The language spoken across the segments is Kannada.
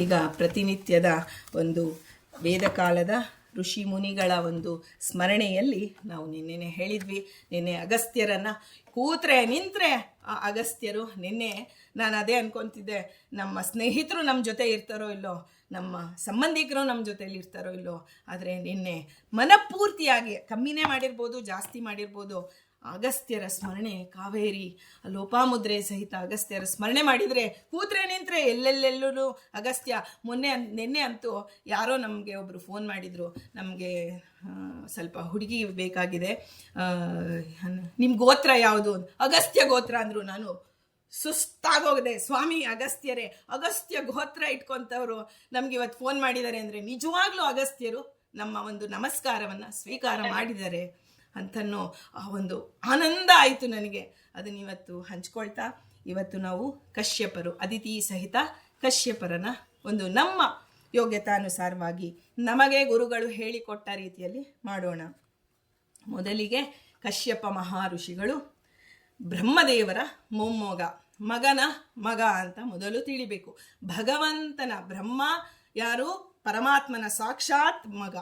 ಈಗ ಪ್ರತಿನಿತ್ಯದ ಒಂದು ವೇದಕಾಲದ ಋಷಿ ಮುನಿಗಳ ಒಂದು ಸ್ಮರಣೆಯಲ್ಲಿ ನಾವು ನಿನ್ನೆ ಹೇಳಿದ್ವಿ. ನಿನ್ನೆ ಅಗಸ್ತ್ಯರನ್ನ ಕೂತ್ರೆ, ನಿಂತ್ರೆ ಆ ಅಗಸ್ತ್ಯರು ನಿನ್ನೆ ನಾನು ಅದೇ ಅನ್ಕೊತಿದ್ದೆ. ನಮ್ಮ ಸ್ನೇಹಿತರು ನಮ್ಮ ಜೊತೆ ಇರ್ತಾರೋ ಇಲ್ಲೋ, ನಮ್ಮ ಸಂಬಂಧಿಕರು ನಮ್ಮ ಜೊತೆಲಿ ಇರ್ತಾರೋ ಇಲ್ಲೋ, ಆದರೆ ನಿನ್ನೆ ಮನಪೂರ್ತಿಯಾಗಿ ಕಮ್ಮಿನೇ ಮಾಡಿರ್ಬೋದು, ಜಾಸ್ತಿ ಮಾಡಿರ್ಬೋದು. ಅಗಸ್ತ್ಯರ ಸ್ಮರಣೆ, ಕಾವೇರಿ, ಲೋಪಾಮುದ್ರೆ ಸಹಿತ ಅಗಸ್ತ್ಯರ ಸ್ಮರಣೆ ಮಾಡಿದರೆ ಕೂತ್ರೆ ನಿಂತರೆ ಎಲ್ಲೆಲ್ಲೆಲ್ಲೂ ಅಗಸ್ತ್ಯ. ಮೊನ್ನೆ ನಿನ್ನೆ ಅಂತೂ ಯಾರೋ ನಮಗೆ ಒಬ್ಬರು ಫೋನ್ ಮಾಡಿದರು. ನಮಗೆ ಸ್ವಲ್ಪ ಹುಡುಗಿ ಬೇಕಾಗಿದೆ. ನಿಮ್ಮ ಗೋತ್ರ ಯಾವುದು ಅಗಸ್ತ್ಯ ಗೋತ್ರ ಅಂದರು ನಾನು. ಸುಸ್ತಾಗೋಗಿದೆ. ಸ್ವಾಮಿ ಅಗಸ್ತ್ಯರೇ, ಅಗಸ್ತ್ಯ ಗೋತ್ರ ಇಟ್ಕೊಂತವ್ರು ನಮ್ಗೆ ಇವತ್ತು ಫೋನ್ ಮಾಡಿದ್ದಾರೆ ಅಂದರೆ ನಿಜವಾಗ್ಲೂ ಅಗಸ್ತ್ಯರು ನಮ್ಮ ಒಂದು ನಮಸ್ಕಾರವನ್ನು ಸ್ವೀಕಾರ ಮಾಡಿದ್ದಾರೆ. ಅಂತನೋ ಆ ಒಂದು ಆನಂದ ಆಯಿತು ನನಗೆ. ಅದನ್ನ ಇವತ್ತು ಹಂಚ್ಕೊಳ್ತಾ, ಇವತ್ತು ನಾವು ಕಶ್ಯಪರು, ಅದಿತಿ ಸಹಿತ ಕಶ್ಯಪರನ ಒಂದು ನಮ್ಮ ಯೋಗ್ಯತಾನುಸಾರವಾಗಿ ನಮಗೆ ಗುರುಗಳು ಹೇಳಿಕೊಟ್ಟ ರೀತಿಯಲ್ಲಿ ಮಾಡೋಣ. ಮೊದಲಿಗೆ ಕಶ್ಯಪ ಮಹಾಋಷಿಗಳು ಬ್ರಹ್ಮದೇವರ ಮೊಮ್ಮಗ, ಮಗನ ಮಗ ಅಂತ ಮೊದಲು ತಿಳಿಬೇಕು. ಭಗವಂತನ ಬ್ರಹ್ಮ ಯಾರು? ಪರಮಾತ್ಮನ ಸಾಕ್ಷಾತ್ ಮಗ.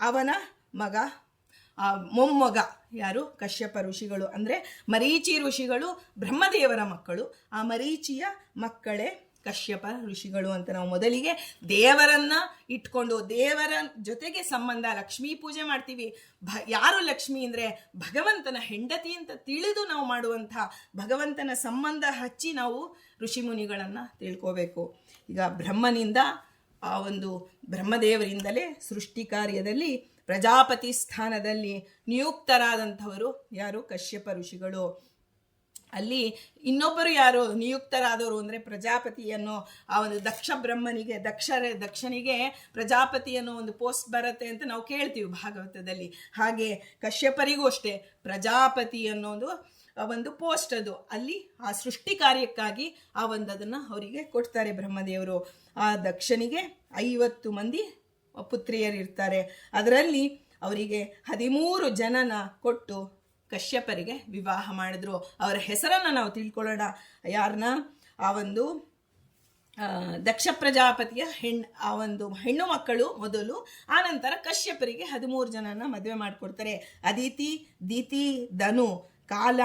ಅವನ ಮಗ ಮೊಮ್ಮಗ ಯಾರು? ಕಶ್ಯಪ ಋಷಿಗಳು. ಅಂದರೆ ಮರೀಚಿ ಋಷಿಗಳು, ಬ್ರಹ್ಮದೇವರ ಮಕ್ಕಳು. ಆ ಮರೀಚಿಯ ಮಕ್ಕಳೇ ಕಶ್ಯಪ ಋಷಿಗಳು ಅಂತ ನಾವು ಮೊದಲಿಗೆ ದೇವರನ್ನ ಇಟ್ಕೊಂಡು, ದೇವರ ಜೊತೆಗೆ ಸಂಬಂಧ, ಲಕ್ಷ್ಮೀ ಪೂಜೆ ಮಾಡ್ತೀವಿ. ಭ, ಯಾರು ಲಕ್ಷ್ಮಿ ಅಂದರೆ ಭಗವಂತನ ಹೆಂಡತಿ ಅಂತ ತಿಳಿದು ನಾವು ಮಾಡುವಂಥ ಭಗವಂತನ ಸಂಬಂಧ ಹಚ್ಚಿ ನಾವು ಋಷಿಮುನಿಗಳನ್ನು ತಿಳ್ಕೋಬೇಕು. ಈಗ ಬ್ರಹ್ಮನಿಂದ ಆ ಒಂದು ಬ್ರಹ್ಮದೇವರಿಂದಲೇ ಸೃಷ್ಟಿ ಕಾರ್ಯದಲ್ಲಿ ಪ್ರಜಾಪತಿ ಸ್ಥಾನದಲ್ಲಿ ನಿಯುಕ್ತರಾದಂಥವರು ಯಾರು? ಕಶ್ಯಪ ಋಷಿಗಳು. ಅಲ್ಲಿ ಇನ್ನೊಬ್ಬರು ಯಾರು? ನಿಯುಕ್ತರಾದವರು ಅಂದರೆ ಪ್ರಜಾಪತಿ ಅನ್ನೋ ಆ ಒಂದು ದಕ್ಷ ಬ್ರಹ್ಮನಿಗೆ, ದಕ್ಷರ, ದಕ್ಷನಿಗೆ ಪ್ರಜಾಪತಿ ಅನ್ನೋ ಒಂದು ಪೋಸ್ಟ್ ಬರುತ್ತೆ ಅಂತ ನಾವು ಕೇಳ್ತೀವಿ ಭಾಗವತದಲ್ಲಿ. ಹಾಗೆ ಕಶ್ಯಪರಿಗೂ ಅಷ್ಟೇ, ಪ್ರಜಾಪತಿ ಅನ್ನೋದು ಆ ಒಂದು ಪೋಸ್ಟ್ ಅದು. ಅಲ್ಲಿ ಆ ಸೃಷ್ಟಿ ಕಾರ್ಯಕ್ಕಾಗಿ ಆ ಒಂದು ಅದನ್ನು ಅವರಿಗೆ ಕೊಡ್ತಾರೆ ಬ್ರಹ್ಮದೇವರು. ಆ ದಕ್ಷನಿಗೆ ಐವತ್ತು ಮಂದಿ ಪುತ್ರಿಯರಿರ್ತಾರೆ ಅದರಲ್ಲಿ ಅವರಿಗೆ ಹದಿಮೂರು ಜನನ ಕೊಟ್ಟು ಕಶ್ಯಪರಿಗೆ ವಿವಾಹ ಮಾಡಿದ್ರು. ಅವರ ಹೆಸರನ್ನು ನಾವು ತಿಳ್ಕೊಳ್ಳೋಣ. ಯಾರನ್ನ ಆ ಒಂದು ದಕ್ಷ ಪ್ರಜಾಪತಿಯ ಹೆಣ್, ಆ ಒಂದು ಹೆಣ್ಣು ಮಕ್ಕಳು ಮೊದಲು ಆನಂತರ ಕಶ್ಯಪರಿಗೆ ಹದಿಮೂರು ಜನನ ಮದುವೆ ಮಾಡಿಕೊಡ್ತಾರೆ. ಅದಿತಿ, ದಿತಿ, ಧನು, ಕಾಲ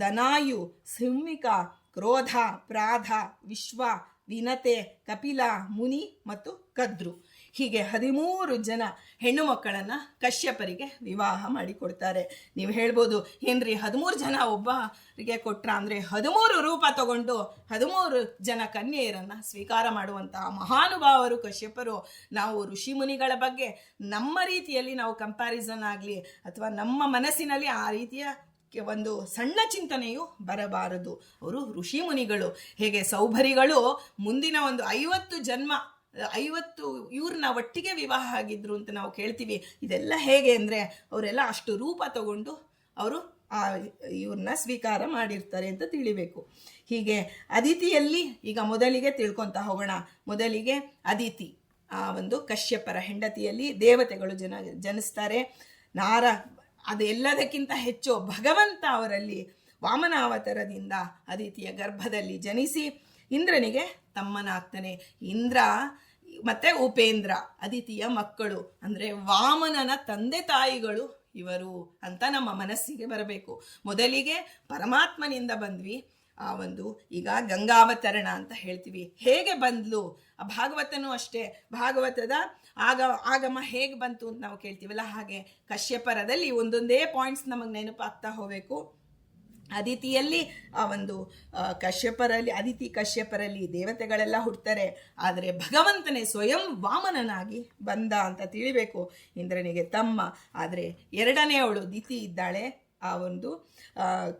ದನಾಯು ಸಿಂಹಿಕ, ಕ್ರೋಧ, ಪ್ರಾಧ, ವಿಶ್ವ, ವಿನತೆ, ಕಪಿಲ, ಮುನಿ ಮತ್ತು ಕದ್ರು. ಹೀಗೆ ಹದಿಮೂರು ಜನ ಹೆಣ್ಣು ಮಕ್ಕಳನ್ನು ಕಶ್ಯಪರಿಗೆ ವಿವಾಹ ಮಾಡಿಕೊಡ್ತಾರೆ. ನೀವು ಹೇಳ್ಬೋದು, ಏನ್ರಿ ಹದಿಮೂರು ಜನ ಒಬ್ಬರಿಗೆ ಕೊಟ್ರ ಅಂದರೆ ಹದಿಮೂರು ರೂಪ ತಗೊಂಡು ಹದಿಮೂರು ಜನ ಕನ್ಯೆಯರನ್ನು ಸ್ವೀಕಾರ ಮಾಡುವಂತಹ ಮಹಾನುಭಾವರು ಕಶ್ಯಪರು, ನಾವು ಋಷಿ ಮುನಿಗಳ ಬಗ್ಗೆ ನಮ್ಮ ರೀತಿಯಲ್ಲಿ ನಾವು ಕಂಪ್ಯಾರಿಸನ್ ಆಗಲಿ ಅಥವಾ ನಮ್ಮ ಮನಸ್ಸಿನಲ್ಲಿ ಆ ರೀತಿಯ ಒಂದು ಸಣ್ಣ ಚಿಂತನೆಯು ಬರಬಾರದು. ಅವರು ಋಷಿ ಮುನಿಗಳು. ಹೇಗೆ ಸೌಭರಿಗಳು, ಮುಂದಿನ ಒಂದು ಐವತ್ತು ಜನ್ಮ ಐವತ್ತು, ಇವ್ರನ್ನ ಒಟ್ಟಿಗೆ ವಿವಾಹ ಆಗಿದ್ರು ಅಂತ ನಾವು ಕೇಳ್ತೀವಿ. ಇದೆಲ್ಲ ಹೇಗೆ ಅಂದರೆ, ಅವರೆಲ್ಲ ಅಷ್ಟು ರೂಪ ತಗೊಂಡು ಅವರು ಆ ಇವ್ರನ್ನ ಸ್ವೀಕಾರ ಮಾಡಿರ್ತಾರೆ ಅಂತ ತಿಳಿಬೇಕು. ಹೀಗೆ ಅದಿತಿಯಲ್ಲಿ ಈಗ ಮೊದಲಿಗೆ ತಿಳ್ಕೊತಾ ಹೋಗೋಣ. ಮೊದಲಿಗೆ ಅದಿತಿ, ಆ ಒಂದು ಕಶ್ಯಪರ ಹೆಂಡತಿಯಲ್ಲಿ ದೇವತೆಗಳು ಜನ ಜನಿಸ್ತಾರೆ. ನಾರ, ಅದೆಲ್ಲದಕ್ಕಿಂತ ಹೆಚ್ಚು ಭಗವಂತ ಅವರಲ್ಲಿ ವಾಮನಾವತರದಿಂದ ಅದಿತಿಯ ಗರ್ಭದಲ್ಲಿ ಜನಿಸಿ ಇಂದ್ರನಿಗೆ ತಮ್ಮನಾಗ್ತಾನೆ. ಇಂದ್ರ, ಮತ್ತೆ ಉಪೇಂದ್ರ, ಅದಿತಿಯ ಮಕ್ಕಳು. ಅಂದರೆ ವಾಮನನ ತಂದೆ ತಾಯಿಗಳು ಇವರು ಅಂತ ನಮ್ಮ ಮನಸ್ಸಿಗೆ ಬರಬೇಕು. ಮೊದಲಿಗೆ ಪರಮಾತ್ಮನಿಂದ ಬಂದ್ವಿ. ಆ ಒಂದು ಈಗ ಗಂಗಾವತರಣ ಅಂತ ಹೇಳ್ತೀವಿ. ಹೇಗೆ ಬಂದ್ಲು? ಆ ಭಾಗವತನೂ ಅಷ್ಟೇ. ಭಾಗವತದ ಆಗ, ಆಗಮ ಹೇಗೆ ಬಂತು ಅಂತ ನಾವು ಕೇಳ್ತೀವಲ್ಲ ಹಾಗೆ ಕಶ್ಯಪರದಲ್ಲಿ ಒಂದೊಂದೇ ಪಾಯಿಂಟ್ಸ್ ನಮಗೆ ನೆನಪಾಗ್ತಾ ಹೋಗಬೇಕು. ಅದಿತಿಯಲ್ಲಿ ಆ ಒಂದು ಕಶ್ಯಪರಲ್ಲಿ, ಅದಿತಿ ಕಶ್ಯಪರಲ್ಲಿ ದೇವತೆಗಳೆಲ್ಲ ಹುಡ್ತಾರೆ ಆದರೆ ಭಗವಂತನೇ ಸ್ವಯಂ ವಾಮನನಾಗಿ ಬಂದ ಅಂತ ತಿಳಿಬೇಕು ಇಂದ್ರನಿಗೆ ತಮ್ಮ. ಆದರೆ ಎರಡನೇ ಅವಳು ದಿತಿ ಇದ್ದಾಳೆ. ಆ ಒಂದು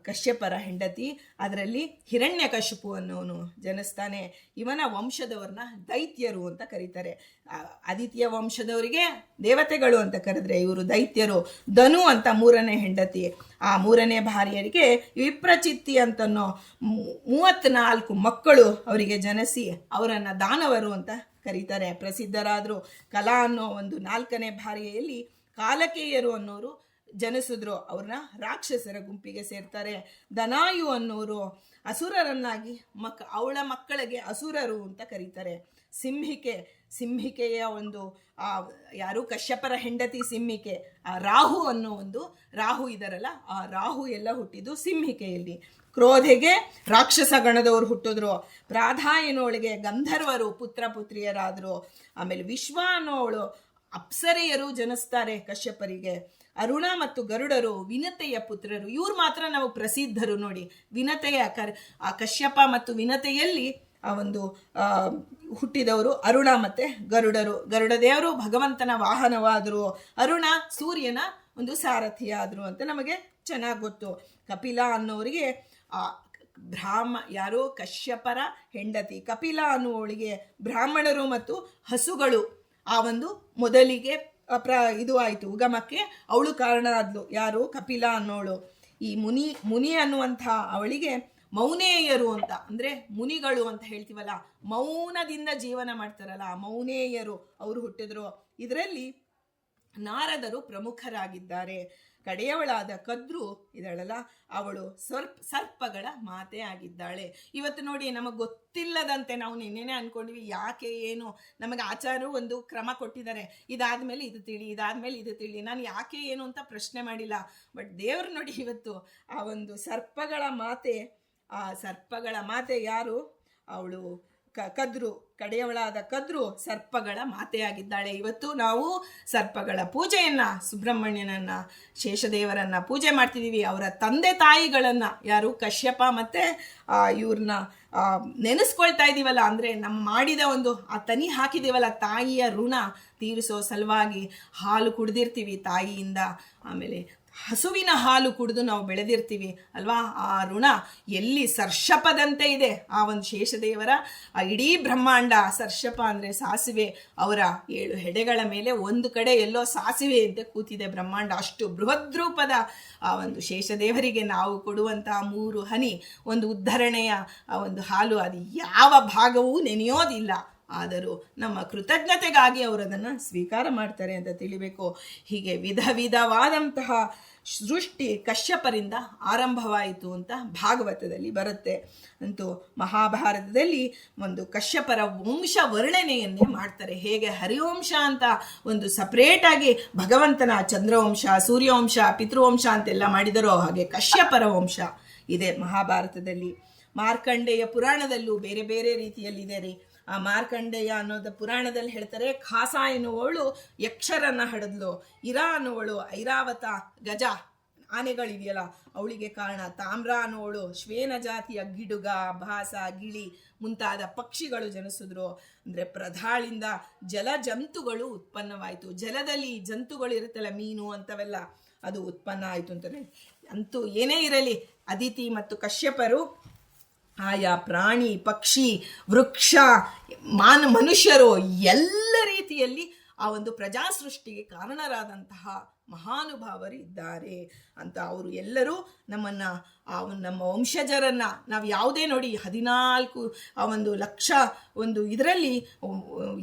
ಕಶ್ಯಪರ ಹೆಂಡತಿ. ಅದರಲ್ಲಿ ಹಿರಣ್ಯ ಕಶುಪು ಅನ್ನೋನು ಜನಿಸ್ತಾನೆ. ಇವನ ವಂಶದವ್ರನ್ನ ದೈತ್ಯರು ಅಂತ ಕರೀತಾರೆ. ಆದಿತ್ಯ ವಂಶದವರಿಗೆ ದೇವತೆಗಳು ಅಂತ ಕರೆದ್ರೆ ಇವರು ದೈತ್ಯರು. ಧನು ಅಂತ ಮೂರನೇ ಹೆಂಡತಿ. ಆ ಮೂರನೇ ಭಾರ್ಯರಿಗೆ ವಿಪ್ರಚಿತ್ತಿ ಅಂತನೋ ಮೂವತ್ನಾಲ್ಕು ಮಕ್ಕಳು ಅವರಿಗೆ ಜನಿಸಿ ಅವರನ್ನು ದಾನವರು ಅಂತ ಕರೀತಾರೆ. ಪ್ರಸಿದ್ಧರಾದರು. ಕಲಾ ಅನ್ನೋ ಒಂದು ನಾಲ್ಕನೇ ಭಾರ್ಯೆಯಲ್ಲಿ ಕಾಲಕೇಯರು ಅನ್ನೋರು ಜನಿಸಿದ್ರು, ಅವ್ರನ್ನ ರಾಕ್ಷಸರ ಗುಂಪಿಗೆ ಸೇರ್ತಾರೆ. ದನಾಯು ಅನ್ನೋರು ಅಸುರರನ್ನಾಗಿ ಮಕ್, ಅವಳ ಮಕ್ಕಳಿಗೆ ಅಸುರರು ಅಂತ ಕರೀತಾರೆ. ಸಿಂಹಿಕೆ, ಸಿಂಹಿಕೆಯ ಒಂದು, ಆ, ಯಾರು ಕಶ್ಯಪರ ಹೆಂಡತಿ ಸಿಂಹಿಕೆ, ಆ, ರಾಹು ಅನ್ನೋ ಒಂದು, ರಾಹು ಇದರಲ್ಲ, ಆ ರಾಹು ಎಲ್ಲ ಹುಟ್ಟಿದ್ದು ಸಿಂಹಿಕೆಯಲ್ಲಿ. ಕ್ರೋಧೆಗೆ ರಾಕ್ಷಸ ಗಣದವರು ಹುಟ್ಟಿದ್ರು. ಪ್ರಾಧಾಯನೊಳಗೆ ಗಂಧರ್ವರು ಪುತ್ರ ಪುತ್ರಿಯರಾದರು. ಆಮೇಲೆ ವಿಶ್ವ ಅನ್ನೋವಳು ಅಪ್ಸರೆಯರು ಜನಿಸ್ತಾರೆ ಕಶ್ಯಪರಿಗೆ. ಅರುಣ ಮತ್ತು ಗರುಡರು, ವಿನತೆಯ ಪುತ್ರರು, ಇವ್ರು ಮಾತ್ರ ನಾವು ಪ್ರಸಿದ್ಧರು ನೋಡಿ. ವಿನತೆಯ ಕರ್, ಆ ಕಶ್ಯಪ ಮತ್ತು ವಿನತೆಯಲ್ಲಿ ಆ ಒಂದು ಹುಟ್ಟಿದವರು ಅರುಣ ಮತ್ತೆ ಗರುಡರು. ಗರುಡ ದೇವರು ಭಗವಂತನ ವಾಹನವಾದರು, ಅರುಣ ಸೂರ್ಯನ ಒಂದು ಸಾರಥಿಯಾದರು ಅಂತ ನಮಗೆ ಚೆನ್ನಾಗಿ ಗೊತ್ತು. ಕಪಿಲ ಅನ್ನೋರಿಗೆ, ಆ, ಬ್ರಾಹ್ಮ, ಯಾರೋ? ಕಶ್ಯಪರ ಹೆಂಡತಿ. ಕಪಿಲ ಅನ್ನುವಳಿಗೆ ಬ್ರಾಹ್ಮಣರು ಮತ್ತು ಹಸುಗಳು. ಆ ಒಂದು ಮೊದಲಿಗೆ ಪ್ರ ಇದು ಆಯಿತು. ಉಗಮಕ್ಕೆ ಅವಳು ಕಾರಣ ಆದ್ಲು ಯಾರು? ಕಪಿಲ ಅನ್ನೋಳು. ಈ ಮುನಿ ಮುನಿ ಅನ್ನುವಂಥ ಅವಳಿಗೆ ಮೌನೇಯರು ಅಂತ, ಅಂದರೆ ಮುನಿಗಳು ಅಂತ ಹೇಳ್ತೀವಲ್ಲ, ಮೌನದಿಂದ ಜೀವನ ಮಾಡ್ತಾರಲ್ಲ, ಮೌನೇಯರು ಅವರು ಹುಟ್ಟಿದ್ರು. ಇದರಲ್ಲಿ ನಾರದರು ಪ್ರಮುಖರಾಗಿದ್ದಾರೆ. ಕಡೆಯವಳಾದ ಕದ್ರು ಇದಳಲ್ಲ ಅವಳು ಸರ್ಪ್, ಸರ್ಪಗಳ ಮಾತೆ ಆಗಿದ್ದಾಳೆ. ಇವತ್ತು ನೋಡಿ ನಮಗೆ ಗೊತ್ತಿಲ್ಲದಂತೆ ನಾವು ನಿನ್ನೆನೆ ಅನ್ಕೊಂಡ್ವಿ, ಯಾಕೆ ಏನು, ನಮಗೆ ಆಚಾರು ಒಂದು ಕ್ರಮ ಕೊಟ್ಟಿದ್ದಾರೆ. ಇದಾದ್ಮೇಲೆ ಇದು ತಿಳಿ, ಇದಾದ್ಮೇಲೆ ಇದು ತಿಳಿ, ನಾನು ಯಾಕೆ ಏನು ಅಂತ ಪ್ರಶ್ನೆ ಮಾಡಿಲ್ಲ. ಬಟ್ ದೇವರು ನೋಡಿ ಇವತ್ತು ಆ ಒಂದು ಸರ್ಪಗಳ ಮಾತೆ, ಆ ಸರ್ಪಗಳ ಮಾತೆ ಯಾರು? ಅವಳು ಕ, ಕದ್ರು, ಕಡೆಯವಳಾದ ಕದ್ರು ಸರ್ಪಗಳ ಮಾತೆಯಾಗಿದ್ದಾಳೆ. ಇವತ್ತು ನಾವು ಸರ್ಪಗಳ ಪೂಜೆಯನ್ನ, ಸುಬ್ರಹ್ಮಣ್ಯನನ್ನ, ಶೇಷದೇವರನ್ನ ಪೂಜೆ ಮಾಡ್ತಿದ್ದೀವಿ ಅವರ ತಂದೆ ತಾಯಿಗಳನ್ನ ಯಾರು? ಕಶ್ಯಪ ಮತ್ತೆ ಇವ್ರನ್ನ ನೆನೆಸ್ಕೊಳ್ತಾ ಇದ್ದೀವಲ್ಲ ಅಂದ್ರೆ ನಮ್ಮ ಮಾಡಿದ ಒಂದು, ಆ ತನಿ ಹಾಕಿದೀವಲ್ಲ, ತಾಯಿಯ ಋಣ ತೀರಿಸೋ ಸಲುವಾಗಿ ಹಾಲು ಕುಡ್ದಿರ್ತೀವಿ ತಾಯಿಯಿಂದ. ಆಮೇಲೆ ಹಸುವಿನ ಹಾಲು ಕುಡಿದು ನಾವು ಬೆಳೆದಿರ್ತೀವಿ ಅಲ್ವಾ? ಆ ಋಣ ಎಲ್ಲಿ ಸರ್ಷಪದಂತೆ ಇದೆ. ಆ ಒಂದು ಶೇಷದೇವರ, ಆ ಇಡೀ ಬ್ರಹ್ಮಾಂಡ ಸರ್ಷಪ ಅಂದರೆ ಸಾಸಿವೆ, ಅವರ ಏಳು ಹೆಡೆಗಳ ಮೇಲೆ ಒಂದು ಕಡೆ ಎಲ್ಲೋ ಸಾಸಿವೆ ಅಂತ ಕೂತಿದೆ ಬ್ರಹ್ಮಾಂಡ. ಅಷ್ಟು ಬೃಹದ್ರೂಪದ ಆ ಒಂದು ಶೇಷದೇವರಿಗೆ ನಾವು ಕೊಡುವಂತಹ ಮೂರು ಹನಿ, ಒಂದು ಉದ್ಧರಣೆಯ ಆ ಒಂದು ಹಾಲು, ಅದು ಯಾವ ಭಾಗವೂ ನೆನೆಯೋದಿಲ್ಲ. ಆದರೂ ನಮ್ಮ ಕೃತಜ್ಞತೆಗಾಗಿ ಅವರು ಅದನ್ನು ಸ್ವೀಕಾರ ಮಾಡ್ತಾರೆ ಅಂತ ತಿಳಿಬೇಕು. ಹೀಗೆ ವಿಧ ವಿಧವಾದಂತಹ ಸೃಷ್ಟಿ ಕಶ್ಯಪರಿಂದ ಆರಂಭವಾಯಿತು ಅಂತ ಭಾಗವತದಲ್ಲಿ ಬರುತ್ತೆ. ಅಂತೂ ಮಹಾಭಾರತದಲ್ಲಿ ಒಂದು ಕಶ್ಯಪರ ವಂಶ ವರ್ಣನೆಯನ್ನೇ ಮಾಡ್ತಾರೆ. ಹೇಗೆ ಹರಿವಂಶ ಅಂತ ಒಂದು ಸಪ್ರೇಟಾಗಿ ಭಗವಂತನ ಚಂದ್ರವಂಶ, ಸೂರ್ಯವಂಶ, ಪಿತೃವಂಶ ಅಂತೆಲ್ಲ ಮಾಡಿದರೋ ಹಾಗೆ ಕಶ್ಯಪರ ವಂಶ ಇದೆ ಮಹಾಭಾರತದಲ್ಲಿ. ಮಾರ್ಕಂಡೇಯ ಪುರಾಣದಲ್ಲೂ ಬೇರೆ ಬೇರೆ ರೀತಿಯಲ್ಲಿದೆ ರೀ. ಆ ಮಾರ್ಕಂಡೇಯ ಅನ್ನೋದು ಪುರಾಣದಲ್ಲಿ ಹೇಳ್ತಾರೆ, ಖಾಸ ಎನ್ನುವಳು ಯಕ್ಷರನ್ನ ಹಡದ್ಲು, ಇರಾ ಅನ್ನುವಳು ಐರಾವತ ಗಜ, ಆನೆಗಳಿದೆಯಲ್ಲ, ಅವಳಿಗೆ ಕಾರಣ ತಾಮ್ರ ಅನ್ನುವಳು ಶ್ವೇನ ಜಾತಿಯ ಗಿಡುಗ, ಭಾಸ, ಗಿಳಿ ಮುಂತಾದ ಪಕ್ಷಿಗಳು ಜನಿಸಿದ್ರು. ಅಂದ್ರೆ ಪ್ರಧಾಳಿಂದ ಜಲ ಜಂತುಗಳು ಉತ್ಪನ್ನವಾಯಿತು. ಜಲದಲ್ಲಿ ಜಂತುಗಳು ಇರುತ್ತಲ್ಲ, ಮೀನು ಅಂತವೆಲ್ಲ, ಅದು ಉತ್ಪನ್ನ ಆಯಿತು ಅಂತಾರೆ ಅಂತೂ ಏನೇ ಇರಲಿ, ಅದಿತಿ ಮತ್ತು ಕಶ್ಯಪರು ಆಯಾ ಪ್ರಾಣಿ, ಪಕ್ಷಿ, ವೃಕ್ಷ, ಮಾನ ಮನುಷ್ಯರು ಎಲ್ಲ ರೀತಿಯಲ್ಲಿ ಆ ಒಂದು ಪ್ರಜಾ ಸೃಷ್ಟಿಗೆ ಕಾರಣರಾದಂತಹ ಮಹಾನುಭಾವರು ಇದ್ದಾರೆ ಅಂತ ಅವರು ಎಲ್ಲರೂ ನಮ್ಮನ್ನ ಒಂದು ನಮ್ಮ ವಂಶಜರನ್ನು ನಾವು ಯಾವುದೇ ನೋಡಿ ಹದಿನಾಲ್ಕು, ಆ ಒಂದು ಲಕ್ಷ ಒಂದು ಇದರಲ್ಲಿ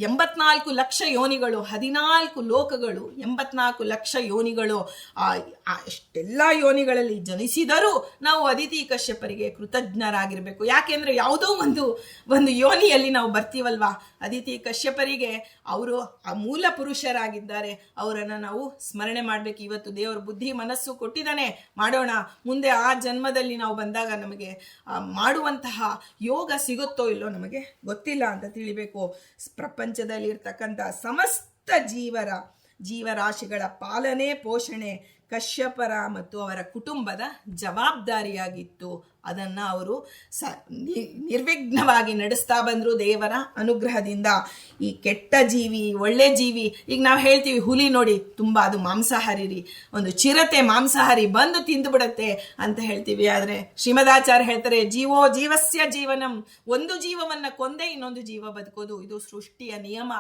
ಎಂಬತ್ನಾಲ್ಕು ಲಕ್ಷ ಯೋನಿಗಳು, ಹದಿನಾಲ್ಕು ಲೋಕಗಳು, ಎಂಬತ್ನಾಲ್ಕು ಲಕ್ಷ ಯೋನಿಗಳು ಅಷ್ಟೆಲ್ಲ ಯೋನಿಗಳಲ್ಲಿ ಜನಿಸಿದರೂ ನಾವು ಅದಿತಿ ಕಶ್ಯಪರಿಗೆ ಕೃತಜ್ಞರಾಗಿರಬೇಕು. ಯಾಕೆಂದ್ರೆ ಯಾವುದೋ ಒಂದು ಒಂದು ಯೋನಿಯಲ್ಲಿ ನಾವು ಬರ್ತೀವಲ್ವಾ? ಅದಿತಿ ಕಶ್ಯಪರಿಗೆ ಅವರು ಆ ಮೂಲ ಪುರುಷರಾಗಿದ್ದಾರೆ. ಅವರನ್ನು ನಾವು ಸ್ಮರಣೆ ಮಾಡಬೇಕು. ಇವತ್ತು ದೇವರ ಬುದ್ಧಿ ಮನಸ್ಸು ಕೊಟ್ಟಿದ್ದಾನೆ. ಮಾಡೋಣ. ಮುಂದೆ ಆ ಜನ್ಮದಲ್ಲಿ ನಾವು ಬಂದಾಗ ನಮಗೆ ಮಾಡುವಂತಹ ಯೋಗ ಸಿಗುತ್ತೋ ಇಲ್ಲೋ ನಮಗೆ ಗೊತ್ತಿಲ್ಲ ಅಂತ ತಿಳಿಬೇಕು. ಪ್ರಪಂಚದಲ್ಲಿ ಇರ್ತಕ್ಕಂಥ ಸಮಸ್ತ ಜೀವರ, ಜೀವರಾಶಿಗಳ ಪಾಲನೆ, ಪೋಷಣೆ ಕಶ್ಯಪರ ಮತ್ತು ಅವರ ಕುಟುಂಬದ ಜವಾಬ್ದಾರಿಯಾಗಿತ್ತು. ಅದನ್ನು ಅವರು ಸ ನಿರ್ವಿಘ್ನವಾಗಿ ನಡೆಸ್ತಾ ಬಂದರು ದೇವರ ಅನುಗ್ರಹದಿಂದ. ಈ ಕೆಟ್ಟ ಜೀವಿ, ಒಳ್ಳೆ ಜೀವಿ, ಈಗ ನಾವು ಹೇಳ್ತೀವಿ ಹುಲಿ ನೋಡಿ ತುಂಬ ಅದು ಮಾಂಸಾಹಾರಿ ರೀ ಒಂದು ಚಿರತೆ ಮಾಂಸಾಹಾರಿ ಬಂದು ತಿಂದುಬಿಡತ್ತೆ ಅಂತ ಹೇಳ್ತೀವಿ. ಆದರೆ ಶ್ರೀಮದಾಚಾರ್ಯ ಹೇಳ್ತಾರೆ, ಜೀವೋ ಜೀವಸ್ಯ ಜೀವನಂ, ಒಂದು ಜೀವವನ್ನು ಕೊಂದೇ ಇನ್ನೊಂದು ಜೀವ ಬದುಕೋದು, ಇದು ಸೃಷ್ಟಿಯ ನಿಯಮ.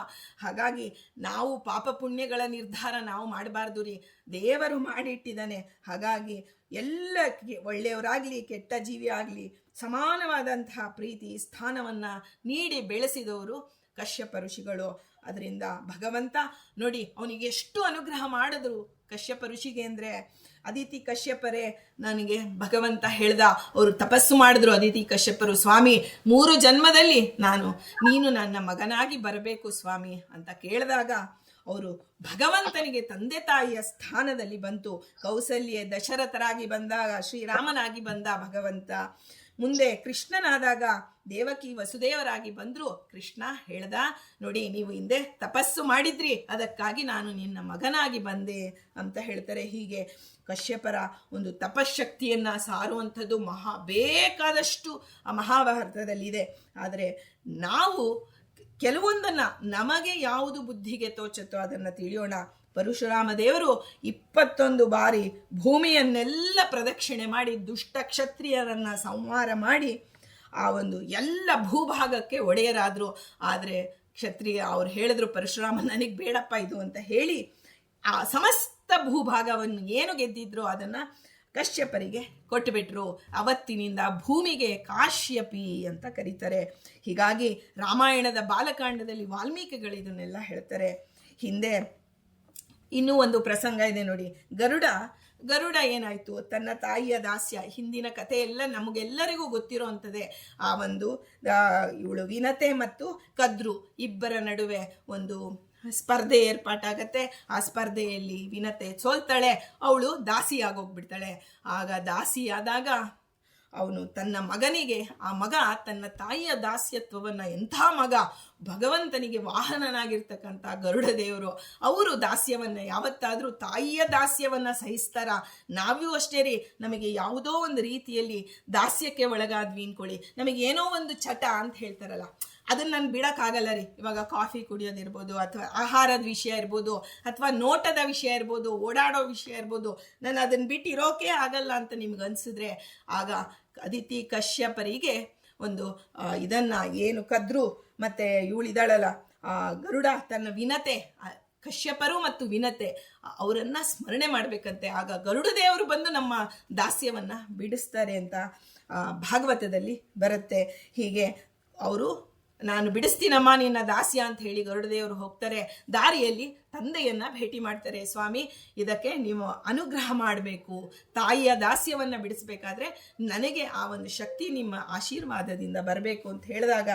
ಹಾಗಾಗಿ ನಾವು ಪಾಪ ಪುಣ್ಯಗಳ ನಿರ್ಧಾರ ನಾವು ಮಾಡಬಾರ್ದು ರೀ. ದೇವರು ಮಾಡಿಟ್ಟಿದ್ದಾನೆ. ಹಾಗಾಗಿ ಎಲ್ಲ ಒಳ್ಳೆಯವರಾಗಲಿ, ಕೆಟ್ಟ ಜೀವಿ ಆಗಲಿ, ಸಮಾನವಾದಂತಹ ಪ್ರೀತಿ, ಸ್ಥಾನವನ್ನು ನೀಡಿ ಬೆಳೆಸಿದವರು ಕಶ್ಯಪ ಋಷಿಗಳು. ಅದರಿಂದ ಭಗವಂತ ನೋಡಿ, ಅವನಿಗೆ ಎಷ್ಟು ಅನುಗ್ರಹ ಮಾಡಿದ್ರು ಕಶ್ಯಪ ಋಷಿಗೆ ಅಂದರೆ, ಅದಿತಿ ಕಶ್ಯಪರೇ, ನನಗೆ ಭಗವಂತ ಹೇಳ್ದ, ಅವರು ತಪಸ್ಸು ಮಾಡಿದ್ರು ಅದಿತಿ ಕಶ್ಯಪರು. ಸ್ವಾಮಿ, ಮೂರು ಜನ್ಮದಲ್ಲಿ ನಾನು, ನೀನು ನನ್ನ ಮಗನಾಗಿ ಬರಬೇಕು ಸ್ವಾಮಿ, ಅಂತ ಕೇಳಿದಾಗ ಅವರು ಭಗವಂತನಿಗೆ ತಂದೆ ತಾಯಿಯ ಸ್ಥಾನದಲ್ಲಿ ಬಂತು. ಕೌಸಲ್ಯ ದಶರಥರಾಗಿ ಬಂದಾಗ, ಶ್ರೀರಾಮನಾಗಿ ಬಂದ ಭಗವಂತ. ಮುಂದೆ ಕೃಷ್ಣನಾದಾಗ ದೇವಕಿ ವಸುದೇವರಾಗಿ ಬಂದ್ರು. ಕೃಷ್ಣ ಹೇಳ್ದ, ನೋಡಿ, ನೀವು ಹಿಂದೆ ತಪಸ್ಸು ಮಾಡಿದ್ರಿ. ಅದಕ್ಕಾಗಿ ನಾನು ನಿನ್ನ ಮಗನಾಗಿ ಬಂದೆ. ಅಂತ ಹೇಳ್ತಾರೆ. ಹೀಗೆ ಕಶ್ಯಪರ ಒಂದು ತಪಶಕ್ತಿಯನ್ನ ಸಾರುವಂಥದ್ದು ಮಹಾ ಬೇಕಾದಷ್ಟು ಆ ಮಹಾಭಾರತದಲ್ಲಿದೆ. ಆದರೆ ನಾವು ಕೆಲವೊಂದನ್ನ ನಮಗೆ ಯಾವುದು ಬುದ್ಧಿಗೆ ತೋಚುತ್ತೋ ಅದನ್ನು ತಿಳಿಯೋಣ. ಪರಶುರಾಮ ದೇವರು ಇಪ್ಪತ್ತೊಂದು ಬಾರಿ ಭೂಮಿಯನ್ನೆಲ್ಲ ಪ್ರದಕ್ಷಿಣೆ ಮಾಡಿ ದುಷ್ಟ ಕ್ಷತ್ರಿಯರನ್ನು ಸಂಹಾರ ಮಾಡಿ ಆ ಒಂದು ಎಲ್ಲ ಭೂಭಾಗಕ್ಕೆ ಒಡೆಯರಾದರು. ಆದರೆ ಕ್ಷತ್ರಿಯ ಅವ್ರು ಹೇಳಿದ್ರು, ಪರಶುರಾಮ, ನನಗೆ ಬೇಡಪ್ಪ ಇದು ಅಂತ ಹೇಳಿ ಆ ಸಮಸ್ತ ಭೂಭಾಗವನ್ನು ಏನು ಗೆದ್ದಿದ್ರು ಅದನ್ನು ಕಶ್ಯಪರಿಗೆ ಕೊಟ್ಟುಬಿಟ್ರು. ಅವತ್ತಿನಿಂದ ಭೂಮಿಗೆ ಕಾಶ್ಯಪಿ ಅಂತ ಕರೀತಾರೆ. ಹೀಗಾಗಿ ರಾಮಾಯಣದ ಬಾಲಕಾಂಡದಲ್ಲಿ ವಾಲ್ಮೀಕಿಗಳು ಇದನ್ನೆಲ್ಲ ಹೇಳ್ತಾರೆ. ಹಿಂದೆ ಇನ್ನೂ ಒಂದು ಪ್ರಸಂಗ ಇದೆ ನೋಡಿ. ಗರುಡ ಗರುಡ ಏನಾಯಿತು? ತನ್ನ ತಾಯಿಯ ದಾಸ್ಯ, ಹಿಂದಿನ ಕಥೆ ಎಲ್ಲ ನಮಗೆಲ್ಲರಿಗೂ ಗೊತ್ತಿರೋ ಅಂಥದ್ದೇ ಆ ಒಂದು ಇವಳು ವಿನತೆ ಮತ್ತು ಕದ್ರು ಇಬ್ಬರ ನಡುವೆ ಒಂದು ಸ್ಪರ್ಧೆ ಏರ್ಪಾಟಾಗತ್ತೆ. ಆ ಸ್ಪರ್ಧೆಯಲ್ಲಿ ವಿನತೆ ಸೋಲ್ತಾಳೆ, ಅವಳು ದಾಸಿಯಾಗೋಗ್ಬಿಡ್ತಾಳೆ. ಆಗ ದಾಸಿಯಾದಾಗ ಅವನು ತನ್ನ ಮಗನಿಗೆ, ಆ ಮಗ ತನ್ನ ತಾಯಿಯ ದಾಸ್ಯತ್ವವನ್ನು ಎಂಥ ಮಗ? ಭಗವಂತನಿಗೆ ವಾಹನನಾಗಿರ್ತಕ್ಕಂಥ ಗರುಡ ದೇವರು, ಅವರು ದಾಸ್ಯವನ್ನು ಯಾವತ್ತಾದರೂ ತಾಯಿಯ ದಾಸ್ಯವನ್ನು ಸಹಿಸ್ತಾರ? ನಾವೂ ಅಷ್ಟೇ ರೀ, ನಮಗೆ ಯಾವುದೋ ಒಂದು ರೀತಿಯಲ್ಲಿ ದಾಸ್ಯಕ್ಕೆ ಒಳಗಾದ್ವಿ ಅನ್ಕೊಳ್ಳಿ ನಮಗೆ ಏನೋ ಒಂದು ಚಟ ಅಂತ ಹೇಳ್ತಾರಲ್ಲ. ಅದನ್ನ ನಾನು ಬಿಡೋಕ್ಕಾಗಲ್ಲ ರೀ. ಇವಾಗ ಕಾಫಿ ಕುಡಿಯೋದಿರ್ಬೋದು ಅಥವಾ ಆಹಾರದ ವಿಷಯ ಇರ್ಬೋದು, ಅಥವಾ ನೋಟದ ವಿಷಯ ಇರ್ಬೋದು, ಓಡಾಡೋ ವಿಷಯ ಇರ್ಬೋದು, ನಾನು ಅದನ್ನು ಬಿಟ್ಟು ಇರೋಕೆ ಆಗಲ್ಲ ಅಂತ ನಿಮ್ಗೆ ಅನಿಸಿದ್ರೆ ಆಗ ಅದಿತಿ ಕಶ್ಯಪರಿಗೆ ಒಂದು ಇದನ್ನು ಏನು ಕದ್ರು ಮತ್ತು ಇವಳಿದಾಳಲ್ಲ ಗರುಡ ತನ್ನ ವಿನತೆ ಕಶ್ಯಪರು ಮತ್ತು ವಿನತೆ ಅವರನ್ನ ಸ್ಮರಣೆ ಮಾಡಬೇಕಂತೆ. ಆಗ ಗರುಡ ದೇವರು ಬಂದು ನಮ್ಮ ದಾಸ್ಯವನ್ನು ಬಿಡಿಸ್ತಾರೆ ಅಂತ ಭಾಗವತದಲ್ಲಿ ಬರುತ್ತೆ. ಹೀಗೆ ಅವರು ನಾನು ಬಿಡಿಸ್ತೀನಮ್ಮ, ನಿನ್ನ ದಾಸ್ಯ ಅಂತ ಹೇಳಿ ಗರುಡದೇವರು ಹೋಗ್ತಾರೆ. ದಾರಿಯಲ್ಲಿ ತಂದೆಯನ್ನ ಭೇಟಿ ಮಾಡ್ತಾರೆ. ಸ್ವಾಮಿ, ಇದಕ್ಕೆ ನೀವು ಅನುಗ್ರಹ ಮಾಡಬೇಕು. ತಾಯಿಯ ದಾಸ್ಯವನ್ನ ಬಿಡಿಸ್ಬೇಕಾದ್ರೆ ನನಗೆ ಆ ಒಂದು ಶಕ್ತಿ ನಿಮ್ಮ ಆಶೀರ್ವಾದದಿಂದ ಬರಬೇಕು ಅಂತ ಹೇಳಿದಾಗ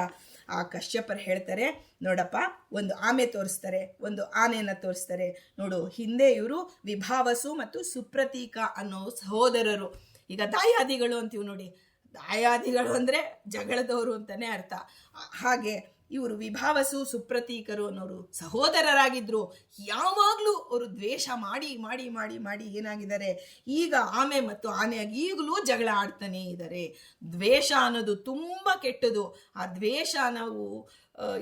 ಆ ಕಶ್ಯಪರು ಹೇಳ್ತಾರೆ, ನೋಡಪ್ಪ, ಒಂದು ಆಮೆ ತೋರಿಸ್ತಾರೆ, ಒಂದು ಆನೆಯನ್ನ ತೋರಿಸ್ತಾರೆ. ನೋಡು, ಹಿಂದೆ ಇವರು ವಿಭಾವಸು ಮತ್ತು ಸುಪ್ರತೀಕ ಅನ್ನೋ ಸಹೋದರರು. ಈಗ ದಾಯಾದಿಗಳು ಅಂತೀವಿ ನೋಡಿ ದಾಯಾದಿಗಳು ಅಂದರೆ ಜಗಳದವರು ಅಂತಲೇ ಅರ್ಥ. ಹಾಗೆ ಇವರು ವಿಭಾವಸು ಸುಪ್ರತೀಕರು ಅನ್ನೋರು ಸಹೋದರರಾಗಿದ್ರು. ಯಾವಾಗಲೂ ಅವರು ದ್ವೇಷ ಮಾಡಿ ಮಾಡಿ ಮಾಡಿ ಮಾಡಿ ಏನಾಗಿದ್ದಾರೆ? ಈಗ ಆಮೆ ಮತ್ತು ಆನೆಯಾಗಿ ಈಗಲೂ ಜಗಳ ಆಡ್ತಾನೇ ಇದ್ದಾರೆ ದ್ವೇಷ ಅನ್ನೋದು ತುಂಬ ಕೆಟ್ಟದು. ಆ ದ್ವೇಷ ನಾವು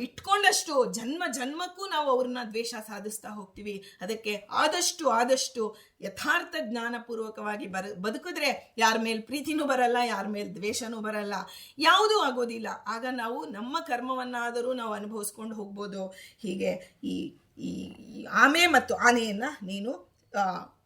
ಇಟ್ಕೊಂಡಷ್ಟು ಜನ್ಮ ಜನ್ಮಕ್ಕೂ ನಾವು ಅವ್ರನ್ನ ದ್ವೇಷ ಸಾಧಿಸ್ತಾ ಹೋಗ್ತೀವಿ. ಅದಕ್ಕೆ ಆದಷ್ಟು ಆದಷ್ಟು ಯಥಾರ್ಥ ಜ್ಞಾನಪೂರ್ವಕವಾಗಿ ಬರ, ಬದುಕಿದ್ರೆ ಯಾರ ಮೇಲೆ ಪ್ರೀತಿನೂ ಬರಲ್ಲ, ಯಾರ ಮೇಲೆ ದ್ವೇಷನೂ ಬರಲ್ಲ. ಯಾವುದೂ ಆಗೋದಿಲ್ಲ. ಆಗ ನಾವು ನಮ್ಮ ಕರ್ಮವನ್ನಾದರೂ ನಾವು ಅನುಭವಿಸ್ಕೊಂಡು ಹೋಗ್ಬೋದು. ಹೀಗೆ ಈ ಈ ಆಮೆ ಮತ್ತು ಆನೆಯನ್ನು ನೀನು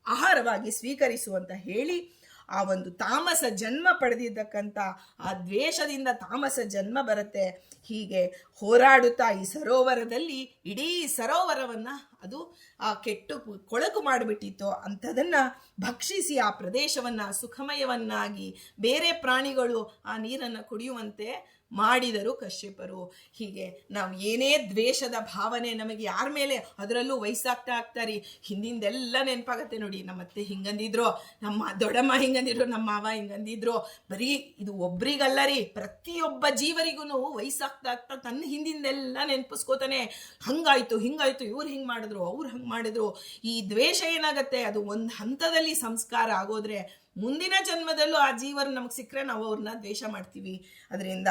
ಆಹಾರವಾಗಿ ಸ್ವೀಕರಿಸುವಂತ ಹೇಳಿ ಆ ಒಂದು ತಾಮಸ ಜನ್ಮ ಪಡೆದಿದ್ದಕ್ಕಂಥ ಆ ದ್ವೇಷದಿಂದ ತಾಮಸ ಜನ್ಮ ಬರುತ್ತೆ. ಹೀಗೆ ಹೋರಾಡುತ್ತಾ ಈ ಸರೋವರದಲ್ಲಿ ಇಡೀ ಸರೋವರವನ್ನು ಅದು ಆ ಕೆಟ್ಟು ಕೊಳಕು ಮಾಡಿಬಿಟ್ಟಿತ್ತು. ಅಂಥದನ್ನು ಭಕ್ಷಿಸಿ ಆ ಪ್ರದೇಶವನ್ನು ಸುಖಮಯವನ್ನಾಗಿ ಬೇರೆ ಪ್ರಾಣಿಗಳು ಆ ನೀರನ್ನು ಕುಡಿಯುವಂತೆ ಮಾಡಿದರು ಕಶ್ಯಪರು. ಹೀಗೆ ನಾವು ಏನೇ ದ್ವೇಷದ ಭಾವನೆ ನಮಗೆ ಯಾರ ಮೇಲೆ ಅದರಲ್ಲೂ ವಯಸ್ಸಾಗ್ತಾ ಆಗ್ತಾರಿ ಹಿಂದಿಂದೆಲ್ಲ ನೆನಪಾಗತ್ತೆ ನೋಡಿ, ನಮ್ಮ ಅತ್ತೆ ಹಿಂಗಂದಿದ್ರು, ನಮ್ಮ ದೊಡ್ಡಮ್ಮ ಹಿಂಗಂದಿದ್ರು, ನಮ್ಮ ಮಾವ ಹಿಂಗಂದಿದ್ರು. ಬರೀ ಇದು ಒಬ್ರಿಗಲ್ಲ ರೀ, ಪ್ರತಿಯೊಬ್ಬ ಜೀವರಿಗೂ ವಯಸ್ಸಾಗ್ತಾ ಆಗ್ತಾ ತನ್ನ ಹಿಂದಿಂದೆಲ್ಲ ನೆನಪಿಸ್ಕೋತಾನೆ. ಹಂಗಾಯ್ತು, ಹಿಂಗಾಯ್ತು, ಇವ್ರು ಹಿಂಗೆ ಮಾಡಿದ್ರು, ಅವ್ರು ಹಂಗೆ ಮಾಡಿದ್ರು. ಈ ದ್ವೇಷ ಏನಾಗತ್ತೆ, ಅದು ಒಂದು ಹಂತದಲ್ಲಿ ಸಂಸ್ಕಾರ ಆಗೋದ್ರೆ ಮುಂದಿನ ಜನ್ಮದಲ್ಲೂ ಆ ಜೀವರು ನಮಗೆ ಸಿಕ್ಕರೆ ನಾವು ಅವ್ರನ್ನ ದ್ವೇಷ ಮಾಡ್ತೀವಿ. ಅದರಿಂದ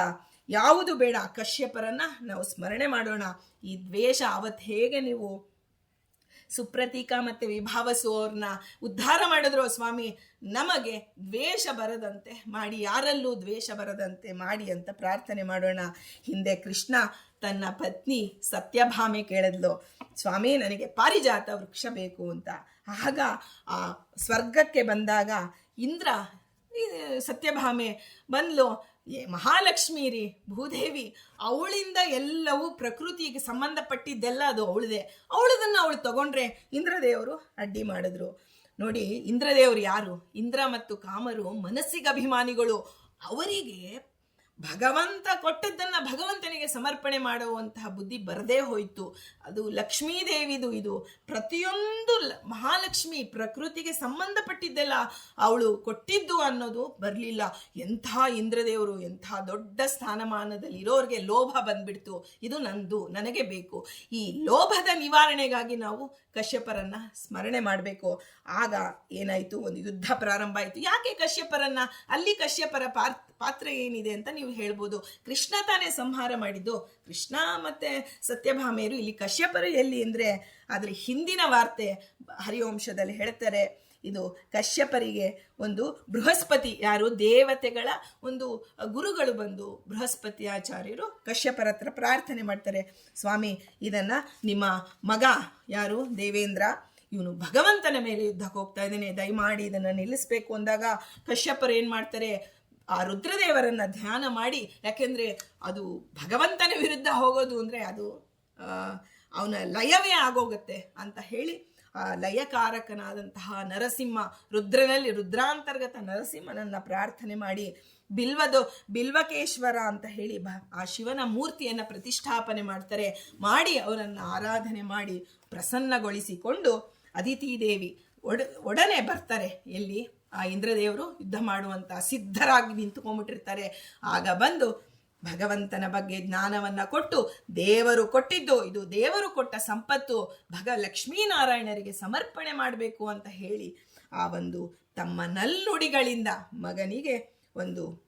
ಯಾವುದು ಬೇಡ, ಕಶ್ಯಪರನ್ನ ನಾವು ಸ್ಮರಣೆ ಮಾಡೋಣ. ಈ ದ್ವೇಷ ಅವತ್ತು ಹೇಗೆ ನೀವು ಸುಪ್ರತೀಕ ಮತ್ತು ವಿಭಾವಸು ಅವ್ರನ್ನ ಉದ್ಧಾರ ಮಾಡಿದ್ರು ಸ್ವಾಮಿ, ನಮಗೆ ದ್ವೇಷ ಬರದಂತೆ ಮಾಡಿ, ಯಾರಲ್ಲೂ ದ್ವೇಷ ಬರದಂತೆ ಮಾಡಿ ಅಂತ ಪ್ರಾರ್ಥನೆ ಮಾಡೋಣ. ಹಿಂದೆ ಕೃಷ್ಣ ತನ್ನ ಪತ್ನಿ ಸತ್ಯಭಾಮೆ ಕೇಳಿದ್ಲು, ಸ್ವಾಮಿ, ನನಗೆ ಪಾರಿಜಾತ ವೃಕ್ಷ ಬೇಕು ಅಂತ. ಆಗ ಆ ಸ್ವರ್ಗಕ್ಕೆ ಬಂದಾಗ ಇಂದ್ರ ಸತ್ಯಭಾಮೆ, ಬಂದ್ಲು ಮಹಾಲಕ್ಷ್ಮಿ ರೀ, ಭೂದೇವಿ, ಅವಳಿಂದ ಎಲ್ಲವೂ ಪ್ರಕೃತಿಗೆ ಸಂಬಂಧಪಟ್ಟಿದ್ದೆಲ್ಲ ಅದು ಅವಳದೆ. ಅವಳದನ್ನು ಅವಳು ತಗೊಂಡ್ರೆ ಇಂದ್ರದೇವರು ಅಡ್ಡಿ ಮಾಡಿದ್ರು. ನೋಡಿ, ಇಂದ್ರದೇವರು ಯಾರು? ಇಂದ್ರ ಮತ್ತು ಕಾಮರು ಮನಸ್ಸಿಗೆ ಅಭಿಮಾನಿಗಳು. ಅವರಿಗೆ ಭಗವಂತ ಕೊಟ್ಟದ್ದನ್ನು ಭಗವಂತನಿಗೆ ಸಮರ್ಪಣೆ ಮಾಡುವಂತಹ ಬುದ್ಧಿ ಬರದೇ ಹೋಯಿತು. ಅದು ಲಕ್ಷ್ಮೀದೇವಿದು ಇದು. ಪ್ರತಿಯೊಂದು ಮಹಾಲಕ್ಷ್ಮಿ ಪ್ರಕೃತಿಗೆ ಸಂಬಂಧಪಟ್ಟಿದ್ದೆಲ್ಲ ಅವಳು ಕೊಟ್ಟಿದ್ದು ಅನ್ನೋದು ಬರಲಿಲ್ಲ. ಎಂಥ ಇಂದ್ರದೇವರು, ಎಂಥ ದೊಡ್ಡ ಸ್ಥಾನಮಾನದಲ್ಲಿ ಇರೋರಿಗೆ ಲೋಭ ಬಂದ್ಬಿಡ್ತು. ಇದು ನಂದು, ನನಗೆ ಬೇಕು. ಈ ಲೋಭದ ನಿವಾರಣೆಗಾಗಿ ನಾವು ಕಶ್ಯಪರನ್ನ ಸ್ಮರಣೆ ಮಾಡಬೇಕು. ಆಗ ಏನಾಯಿತು? ಒಂದು ಯುದ್ಧ ಪ್ರಾರಂಭ ಆಯಿತು. ಯಾಕೆ ಕಶ್ಯಪರನ್ನ? ಅಲ್ಲಿ ಕಶ್ಯಪರ ಪಾರ್ ಪಾತ್ರ ಏನಿದೆ ಅಂತ ನೀವು ಹೇಳ್ಬೋದು. ಕೃಷ್ಣ ತಾನೇ ಸಂಹಾರ ಮಾಡಿದ್ದು. ಕೃಷ್ಣ ಮತ್ತೆ ಸತ್ಯಭಾಮೆಯರು ಇಲ್ಲಿ ಕಶ್ಯಪರು ಎಲ್ಲಿ ಅಂದರೆ ಅದರ ಹಿಂದಿನ ವಾರ್ತೆ ಹರಿವಂಶದಲ್ಲಿ ಹೇಳ್ತಾರೆ. ಇದು ಕಶ್ಯಪರಿಗೆ ಒಂದು ಬೃಹಸ್ಪತಿ ಯಾರು? ದೇವತೆಗಳ ಒಂದು ಗುರುಗಳು ಬಂದು ಬೃಹಸ್ಪತಿ ಆಚಾರ್ಯರು ಕಶ್ಯಪರ ಹತ್ರ ಪ್ರಾರ್ಥನೆ ಮಾಡ್ತಾರೆ. ಸ್ವಾಮಿ, ಇದನ್ನ ನಿಮ್ಮ ಮಗ ಯಾರು? ದೇವೇಂದ್ರ. ಇವನು ಭಗವಂತನ ಮೇಲೆ ಯುದ್ಧಕ್ಕೆ ಹೋಗ್ತಾ ಇದ್ದಾನೆ. ದಯಮಾಡಿ ಇದನ್ನು ನಿಲ್ಲಿಸ್ಬೇಕು ಅಂದಾಗ ಕಶ್ಯಪರು ಏನು ಮಾಡ್ತಾರೆ? ಆ ರುದ್ರದೇವರನ್ನ ಧ್ಯಾನ ಮಾಡಿ, ಯಾಕೆಂದ್ರೆ ಅದು ಭಗವಂತನ ವಿರುದ್ಧ ಹೋಗೋದು ಅಂದ್ರೆ ಅದು ಅವನ ಲಯವೇ ಆಗೋಗುತ್ತೆ ಅಂತ ಹೇಳಿ ಲಯಕಾರಕನಾದಂತಹ ನರಸಿಂಹ, ರುದ್ರನಲ್ಲಿ ರುದ್ರಾಂತರ್ಗತ ನರಸಿಂಹನನ್ನ ಪ್ರಾರ್ಥನೆ ಮಾಡಿ, ಬಿಲ್ವದು, ಬಿಲ್ವಕೇಶ್ವರ ಅಂತ ಹೇಳಿ ಆ ಶಿವನ ಮೂರ್ತಿಯನ್ನ ಪ್ರತಿಷ್ಠಾಪನೆ ಮಾಡ್ತಾರೆ, ಮಾಡಿ ಅವರನ್ನು ಆರಾಧನೆ ಮಾಡಿ ಪ್ರಸನ್ನಗೊಳಿಸಿಕೊಂಡು ಅದಿತಿ ದೇವಿ ಒಡ, ಒಡನೆ ಬರ್ತಾರೆ ಎಲ್ಲಿ? ಆ ಇಂದ್ರದೇವರು ಯುದ್ಧ ಮಾಡುವಂಥ ಸಿದ್ಧರಾಗಿ ನಿಂತುಕೊಂಡ್ಬಿಟ್ಟಿರ್ತಾರೆ. ಆಗ ಬಂದು ಭಗವಂತನ ಬಗ್ಗೆ ಜ್ಞಾನವನ್ನು ಕೊಟ್ಟು ದೇವರು ಕೊಟ್ಟಿದ್ದು, ಇದು ದೇವರು ಕೊಟ್ಟ ಸಂಪತ್ತು, ಭಗ ಲಕ್ಷ್ಮೀನಾರಾಯಣರಿಗೆ ಸಮರ್ಪಣೆ ಮಾಡಬೇಕು ಅಂತ ಹೇಳಿ ಆ ಒಂದು ತಮ್ಮ ನಲ್ಲುಡಿಗಳಿಂದ ಮಗನಿಗೆ ಒಂದು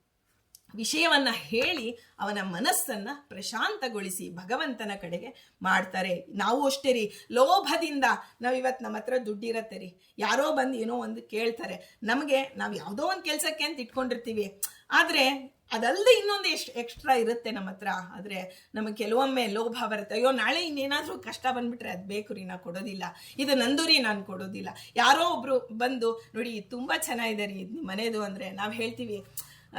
ವಿಷಯವನ್ನ ಹೇಳಿ ಅವನ ಮನಸ್ಸನ್ನ ಪ್ರಶಾಂತಗೊಳಿಸಿ ಭಗವಂತನ ಕಡೆಗೆ ಮಾಡ್ತಾರೆ. ನಾವು ಅಷ್ಟೇ ರೀ. ಲೋಭದಿಂದ ನಾವು ಇವತ್ತು ನಮ್ಮ ಹತ್ರ ದುಡ್ಡಿರತ್ತೆ ರೀ. ಯಾರೋ ಬಂದು ಏನೋ ಒಂದು ಕೇಳ್ತಾರೆ. ನಮಗೆ ನಾವು ಯಾವುದೋ ಒಂದು ಕೆಲಸಕ್ಕೆ ಅಂತ ಇಟ್ಕೊಂಡಿರ್ತೀವಿ. ಆದರೆ ಅದಲ್ಲದೆ ಇನ್ನೊಂದು ಎಷ್ಟು ಎಕ್ಸ್ಟ್ರಾ ಇರುತ್ತೆ ನಮ್ಮ ಹತ್ರ. ಆದರೆ ನಮಗೆ ಕೆಲವೊಮ್ಮೆ ಲೋಭ ಬರುತ್ತೆ. ಅಯ್ಯೋ, ನಾಳೆ ಇನ್ನೇನಾದರೂ ಕಷ್ಟ ಬಂದ್ಬಿಟ್ರೆ ಅದು ಬೇಕು ರೀ ನಾನು ಕೊಡೋದಿಲ್ಲ. ಇದು ನಂದು ರೀ, ನಾನು ಕೊಡೋದಿಲ್ಲ. ಯಾರೋ ಒಬ್ರು ಬಂದು, ನೋಡಿ ತುಂಬ ಚೆನ್ನಾಗಿದೆ ರೀ, ಇದು ಮನೆಯದು ಅಂದರೆ ನಾವು ಹೇಳ್ತೀವಿ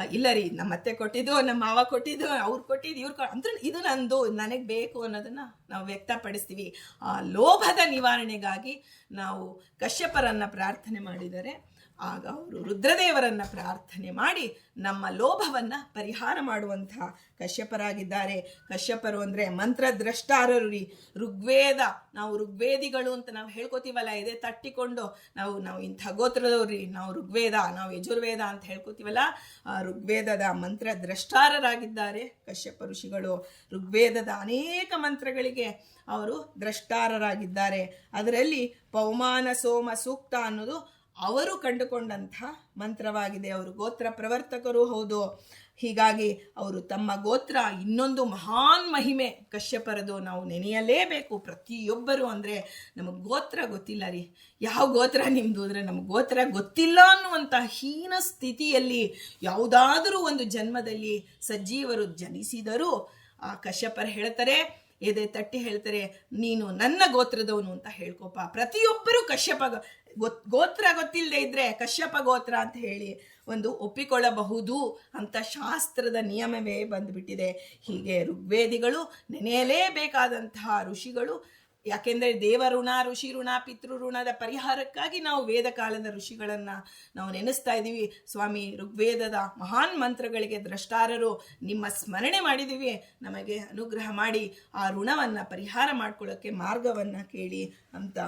ಇಲ್ಲ ರೀ ನಮ್ಮ ಅತ್ತೆ ಕೊಟ್ಟಿದ್ದು ನಮ್ಮ ಮಾವ ಕೊಟ್ಟಿದ್ದು, ಅವ್ರು ಕೊಟ್ಟಿದ್ದು, ಇವ್ರು ಅಂದ್ರೆ ಇದು ನಂದು, ನನಗೆ ಬೇಕು ಅನ್ನೋದನ್ನ ನಾವು ವ್ಯಕ್ತಪಡಿಸ್ತೀವಿ. ಆ, ಲೋಭದ ನಿವಾರಣೆಗಾಗಿ ನಾವು ಕಶ್ಯಪರನ್ನ ಪ್ರಾರ್ಥನೆ ಮಾಡಿದರೆ ಆಗ ಅವರು ರುದ್ರದೇವರನ್ನ ಪ್ರಾರ್ಥನೆ ಮಾಡಿ ನಮ್ಮ ಲೋಭವನ್ನು ಪರಿಹಾರ ಮಾಡುವಂತಹ ಕಶ್ಯಪರಾಗಿದ್ದಾರೆ. ಕಶ್ಯಪರು ಅಂದ್ರೆ ಮಂತ್ರದ್ರಷ್ಟಾರರು ರೀ. ಋಗ್ವೇದ, ನಾವು ಋಗ್ವೇದಿಗಳು ಅಂತ ನಾವು ಹೇಳ್ಕೊತೀವಲ್ಲ ಇದೇ ತಟ್ಟಿಕೊಂಡು ನಾವು ನಾವು ಇಂಥ ಗೋತ್ರದವ್ರಿ ನಾವು ಋಗ್ವೇದ, ನಾವು ಯಜುರ್ವೇದ ಅಂತ ಹೇಳ್ಕೊತೀವಲ್ಲ, ಆ ಋಗ್ವೇದದ ಮಂತ್ರದ್ರಷ್ಟಾರರಾಗಿದ್ದಾರೆ ಕಶ್ಯಪ ಋಷಿಗಳು. ಋಗ್ವೇದದ ಅನೇಕ ಮಂತ್ರಗಳಿಗೆ ಅವರು ದ್ರಷ್ಟಾರರಾಗಿದ್ದಾರೆ. ಅದರಲ್ಲಿ ಪೌಮಾನ, ಸೋಮ, ಸೂಕ್ತ ಅನ್ನೋದು ಅವರು ಕಂಡುಕೊಂಡಂಥ ಮಂತ್ರವಾಗಿದೆ. ಅವರು ಗೋತ್ರ ಪ್ರವರ್ತಕರು ಹೌದು. ಹೀಗಾಗಿ ಅವರು ತಮ್ಮ ಗೋತ್ರ ಇನ್ನೊಂದು ಮಹಾನ್ ಮಹಿಮೆ. ಕಶ್ಯಪರದು ನಾವು ನೆನೆಯಲೇಬೇಕು. ಪ್ರತಿಯೊಬ್ಬರು ಅಂದರೆ ನಮಗೆ ಗೋತ್ರ ಗೊತ್ತಿಲ್ಲ ರೀ. ಯಾವ ಗೋತ್ರ ನಿಮ್ಮದು ಅಂದರೆ ನಮಗೆ ಗೋತ್ರ ಗೊತ್ತಿಲ್ಲ ಅನ್ನುವಂಥ ಹೀನ ಸ್ಥಿತಿಯಲ್ಲಿ ಯಾವುದಾದರೂ ಒಂದು ಜನ್ಮದಲ್ಲಿ ಸಜ್ಜೀವರು ಜನಿಸಿದರೂ ಆ ಕಶ್ಯಪರು ಹೇಳ್ತಾರೆ ಎದೆ ತಟ್ಟಿ ಹೇಳ್ತಾರೆ, ನೀನು ನನ್ನ ಗೋತ್ರದವನು ಅಂತ ಹೇಳ್ಕೊಪ ಪ್ರತಿಯೊಬ್ಬರು ಕಶ್ಯಪ ಗೋತ್ರ ಗೊತ್ತಿಲ್ಲದೆ ಇದ್ರೆ ಕಶ್ಯಪ ಗೋತ್ರ ಅಂತ ಹೇಳಿ ಒಂದು ಒಪ್ಪಿಕೊಳ್ಳಬಹುದು ಅಂತ ಶಾಸ್ತ್ರದ ನಿಯಮವೇ ಬಂದ್ಬಿಟ್ಟಿದೆ. ಹೀಗೆ ಋಗ್ವೇದಿಗಳು ನೆನೆಯಲೇಬೇಕಾದಂತಹ ಋಷಿಗಳು ಯಾಕೆಂದರೆ ದೇವ ಋಣ, ಋಷಿ ಋಣ, ಪಿತೃ ಋಣದ ಪರಿಹಾರಕ್ಕಾಗಿ ನಾವು ವೇದ ಕಾಲದ ಋಷಿಗಳನ್ನು ನಾವು ನೆನೆಸ್ತಾ ಇದ್ದೀವಿ ಸ್ವಾಮಿ ಋಗ್ವೇದದ ಮಹಾನ್ ಮಂತ್ರಗಳಿಗೆ ದ್ರಷ್ಟಾರರು ನಿಮ್ಮ ಸ್ಮರಣೆ ಮಾಡಿದ್ದೀವಿ ನಮಗೆ ಅನುಗ್ರಹ ಮಾಡಿ ಆ ಋಣವನ್ನು ಪರಿಹಾರ ಮಾಡ್ಕೊಳ್ಳೋಕ್ಕೆ ಮಾರ್ಗವನ್ನು ಕೇಳಿ ಅಂತ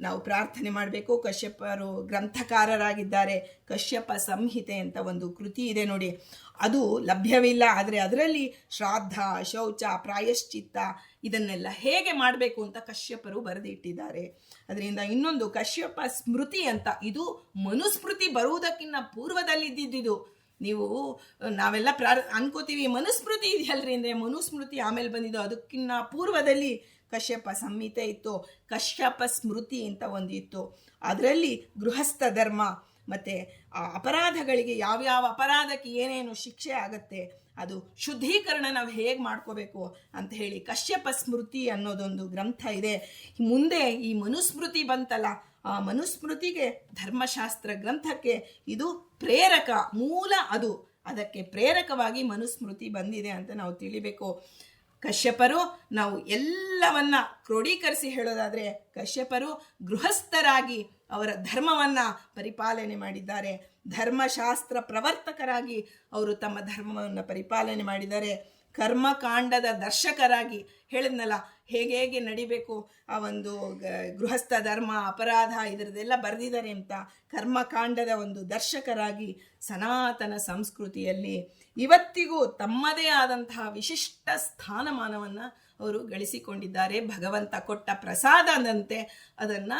ನಾವು ಪ್ರಾರ್ಥನೆ ಮಾಡಬೇಕು. ಕಶ್ಯಪರು ಗ್ರಂಥಕಾರರಾಗಿದ್ದಾರೆ. ಕಶ್ಯಪ ಸಂಹಿತೆ ಅಂತ ಒಂದು ಕೃತಿ ಇದೆ ನೋಡಿ. ಅದು ಲಭ್ಯವಿಲ್ಲ. ಆದರೆ ಅದರಲ್ಲಿ ಶ್ರಾದ್ದ, ಶೌಚ, ಪ್ರಾಯಶ್ಚಿತ್ತ ಇದನ್ನೆಲ್ಲ ಹೇಗೆ ಮಾಡಬೇಕು ಅಂತ ಕಶ್ಯಪರು ಬರೆದಿಟ್ಟಿದ್ದಾರೆ. ಅದರಿಂದ ಇನ್ನೊಂದು ಕಶ್ಯಪ ಸ್ಮೃತಿ ಅಂತ. ಇದು ಮನುಸ್ಮೃತಿ ಬರುವುದಕ್ಕಿಂತ ಪೂರ್ವದಲ್ಲಿದ್ದಿದ್ದು ನೀವು ನಾವೆಲ್ಲ ಪ್ರಾರ್, ಅನ್ಕೋತೀವಿ ಮನುಸ್ಮೃತಿ ಇದೆಯಲ್ರಿ ಅಂದರೆ ಮನುಸ್ಮೃತಿ ಆಮೇಲೆ ಬಂದಿದ್ದು ಅದಕ್ಕಿಂತ ಪೂರ್ವದಲ್ಲಿ ಕಶ್ಯಪ ಸಂಹಿತೆ ಇತ್ತು, ಕಶ್ಯಪ ಸ್ಮೃತಿ ಅಂತ ಒಂದು ಇತ್ತು ಅದರಲ್ಲಿ ಗೃಹಸ್ಥ ಧರ್ಮ ಮತ್ತು ಆ ಅಪರಾಧಗಳಿಗೆ ಯಾವ್ಯಾವ ಅಪರಾಧಕ್ಕೆ ಏನೇನು ಶಿಕ್ಷೆ ಆಗತ್ತೆ, ಅದು ಶುದ್ಧೀಕರಣ ನಾವು ಹೇಗೆ ಮಾಡ್ಕೋಬೇಕು ಅಂತ ಹೇಳಿ ಕಶ್ಯಪ ಸ್ಮೃತಿ ಅನ್ನೋದೊಂದು ಗ್ರಂಥ ಇದೆ. ಮುಂದೆ ಈ ಮನುಸ್ಮೃತಿ ಬಂತಲ್ಲ, ಆ ಮನುಸ್ಮೃತಿಗೆ ಧರ್ಮಶಾಸ್ತ್ರ ಗ್ರಂಥಕ್ಕೆ ಇದು ಪ್ರೇರಕ, ಮೂಲ ಅದು. ಅದಕ್ಕೆ ಪ್ರೇರಕವಾಗಿ ಮನುಸ್ಮೃತಿ ಬಂದಿದೆ ಅಂತ ನಾವು ತಿಳಿಬೇಕು. ಕಶ್ಯಪರು ನಾವು ಎಲ್ಲವನ್ನ ಕ್ರೋಢೀಕರಿಸಿ ಹೇಳೋದಾದರೆ ಕಶ್ಯಪರು ಗೃಹಸ್ಥರಾಗಿ ಅವರ ಧರ್ಮವನ್ನ ಪರಿಪಾಲನೆ ಮಾಡಿದ್ದಾರೆ. ಧರ್ಮಶಾಸ್ತ್ರ ಪ್ರವರ್ತಕರಾಗಿ ಅವರು ತಮ್ಮ ಧರ್ಮವನ್ನು ಪರಿಪಾಲನೆ ಮಾಡಿದ್ದಾರೆ. ಕರ್ಮಕಾಂಡದ ದರ್ಶಕರಾಗಿ ಹೇಳಿದ್ನಲ್ಲ ಹೇಗೆ ಹೇಗೆ ನಡಿಬೇಕು ಆ ಒಂದು ಗೃಹಸ್ಥ ಧರ್ಮ, ಅಪರಾಧ ಇದರದೆಲ್ಲ ಬರೆದಿದ್ದಾರೆ ಅಂತ ಕರ್ಮಕಾಂಡದ ಒಂದು ದರ್ಶಕರಾಗಿ ಸನಾತನ ಸಂಸ್ಕೃತಿಯಲ್ಲಿ ಇವತ್ತಿಗೂ ತಮ್ಮದೇ ಆದಂತಹ ವಿಶಿಷ್ಟ ಸ್ಥಾನಮಾನವನ್ನು ಅವರು ಗಳಿಸಿಕೊಂಡಿದ್ದಾರೆ. ಭಗವಂತ ಕೊಟ್ಟ ಪ್ರಸಾದದಂತೆ ಅದನ್ನು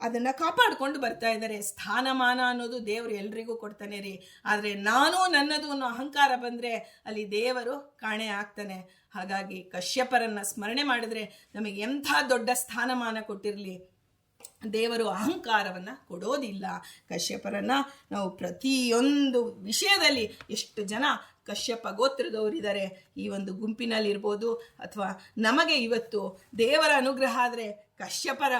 ಅದನ್ನು ಕಾಪಾಡಿಕೊಂಡು ಬರ್ತಾ ಇದ್ದಾರೆ. ಸ್ಥಾನಮಾನ ಅನ್ನೋದು ದೇವರು ಎಲ್ರಿಗೂ ಕೊಡ್ತಾನೆ ರೀ. ಆದರೆ ನಾನು ನನ್ನದು ಅನ್ನೋ ಅಹಂಕಾರ ಬಂದರೆ ಅಲ್ಲಿ ದೇವರು ಕಾಣೆ ಆಗ್ತಾನೆ. ಹಾಗಾಗಿ ಕಶ್ಯಪರನ್ನು ಸ್ಮರಣೆ ಮಾಡಿದ್ರೆ ನಮಗೆ ಎಂಥ ದೊಡ್ಡ ಸ್ಥಾನಮಾನ ಕೊಟ್ಟಿರಲಿ. ದೇವರು ಅಹಂಕಾರವನ್ನು ಕೊಡೋದಿಲ್ಲ. ಕಶ್ಯಪರನ್ನು ನಾವು ಪ್ರತಿಯೊಂದು ವಿಷಯದಲ್ಲಿ ಎಷ್ಟು ಜನ ಕಶ್ಯಪ ಗೋತ್ರದವರಿದ್ದಾರೆ. ಈ ಒಂದು ಗುಂಪಿನಲ್ಲಿ ಇರ್ಬೋದು ಅಥವಾ ನಮಗೆ ಇವತ್ತು ದೇವರ ಅನುಗ್ರಹ ಆದರೆ ಕಶ್ಯಪರ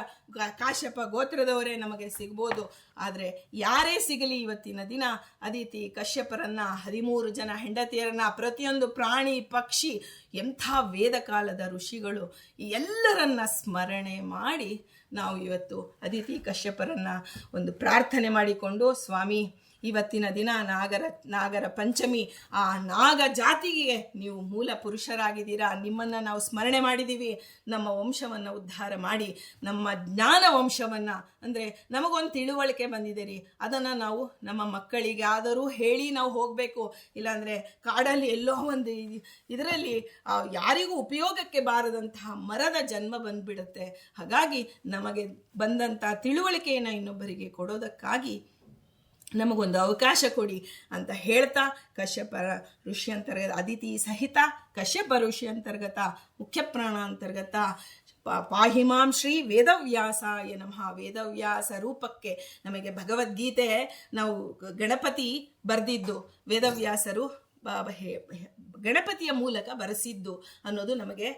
ಕಾಶ್ಯಪ ಗೋತ್ರದವರೇ ನಮಗೆ ಸಿಗ್ಬೋದು. ಆದರೆ ಯಾರೇ ಸಿಗಲಿ ಇವತ್ತಿನ ದಿನ, ಅದಿತಿ ಕಶ್ಯಪರನ್ನ ಹದಿಮೂರು ಜನ ಹೆಂಡತಿಯರನ್ನ ಪ್ರತಿಯೊಂದು ಪ್ರಾಣಿ, ಪಕ್ಷಿ, ಎಂಥ ವೇದ ಕಾಲದ ಋಷಿಗಳು ಎಲ್ಲರನ್ನ ಸ್ಮರಣೆ ಮಾಡಿ ನಾವು ಇವತ್ತು ಅದಿತಿ ಕಶ್ಯಪರನ್ನ ಒಂದು ಪ್ರಾರ್ಥನೆ ಮಾಡಿಕೊಂಡು ಸ್ವಾಮಿ ಇವತ್ತಿನ ದಿನ ನಾಗರ ನಾಗರ ಪಂಚಮಿ, ಆ ನಾಗ ಜಾತಿಗೆ ನೀವು ಮೂಲ ಪುರುಷರಾಗಿದ್ದೀರಾ? ನಿಮ್ಮನ್ನು ನಾವು ಸ್ಮರಣೆ ಮಾಡಿದ್ದೀವಿ. ನಮ್ಮ ವಂಶವನ್ನು ಉದ್ಧಾರ ಮಾಡಿ, ನಮ್ಮ ಜ್ಞಾನ ವಂಶವನ್ನು, ಅಂದರೆ ನಮಗೊಂದು ತಿಳುವಳಿಕೆ ಬಂದಿದೆ ರೀ. ಅದನ್ನು ನಾವು ನಮ್ಮ ಮಕ್ಕಳಿಗೆ ಆದರೂ ಹೇಳಿ ನಾವು ಹೋಗಬೇಕು. ಇಲ್ಲಾಂದರೆ ಕಾಡಲ್ಲಿ ಎಲ್ಲೋ ಒಂದು ಇದರಲ್ಲಿ ಯಾರಿಗೂ ಉಪಯೋಗಕ್ಕೆ ಬಾರದಂತಹ ಮರದ ಜನ್ಮ ಬಂದುಬಿಡುತ್ತೆ. ಹಾಗಾಗಿ ನಮಗೆ ಬಂದಂಥ ತಿಳುವಳಿಕೆಯನ್ನು ಇನ್ನೊಬ್ಬರಿಗೆ ಕೊಡೋದಕ್ಕಾಗಿ ನಮಗೊಂದು ಅವಕಾಶ ಕೊಡಿ ಅಂತ ಹೇಳ್ತಾ ಕಶ್ಯಪ ಋಷಿ ಅಂತರ್ಗತ, ಅದಿತಿ ಸಹಿತ ಕಶ್ಯಪ ಋಷಿ ಅಂತರ್ಗತ, ಮುಖ್ಯ ಪ್ರಾಣ ಅಂತರ್ಗತ ಪಾಹಿಮಾಂ ಶ್ರೀ ವೇದವ್ಯಾಸಾಯ ನಮಃ. ವೇದವ್ಯಾಸ ರೂಪಕ್ಕೆ ನಮಗೆ ಭಗವದ್ಗೀತೆ ನಾವು ಗಣಪತಿ ಬರೆದಿದ್ದು, ವೇದವ್ಯಾಸರು ಗಣಪತಿಯ ಮೂಲಕ ಬರೆಸಿದ್ದು ಅನ್ನೋದು ನಮಗೆ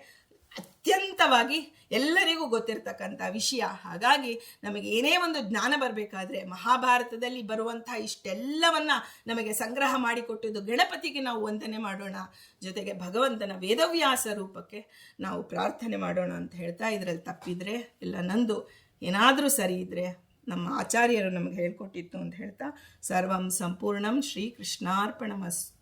ಅತ್ಯಂತವಾಗಿ ಎಲ್ಲರಿಗೂ ಗೊತ್ತಿರ್ತಕ್ಕಂಥ ವಿಷಯ. ಹಾಗಾಗಿ ನಮಗೆ ಏನೇ ಒಂದು ಜ್ಞಾನ ಬರಬೇಕಾದ್ರೆ ಮಹಾಭಾರತದಲ್ಲಿ ಬರುವಂತಹ ಇಷ್ಟೆಲ್ಲವನ್ನ ನಮಗೆ ಸಂಗ್ರಹ ಮಾಡಿಕೊಟ್ಟಿದ್ದು ಗಣಪತಿಗೆ ನಾವು ವಂದನೆ ಮಾಡೋಣ. ಜೊತೆಗೆ ಭಗವಂತನ ವೇದವ್ಯಾಸ ರೂಪಕ್ಕೆ ನಾವು ಪ್ರಾರ್ಥನೆ ಮಾಡೋಣ ಅಂತ ಹೇಳ್ತಾ ಇದರಲ್ಲಿ ತಪ್ಪಿದ್ರೆ ಇಲ್ಲ, ನಂದು ಏನಾದರೂ ಸರಿ ಇದ್ರೆ ನಮ್ಮ ಆಚಾರ್ಯರು ನಮಗೆ ಹೇಳ್ಕೊಟ್ಟಿತ್ತು ಅಂತ ಹೇಳ್ತಾ ಸರ್ವಂ ಸಂಪೂರ್ಣಂ ಶ್ರೀ ಕೃಷ್ಣಾರ್ಪಣಮಸ್ತು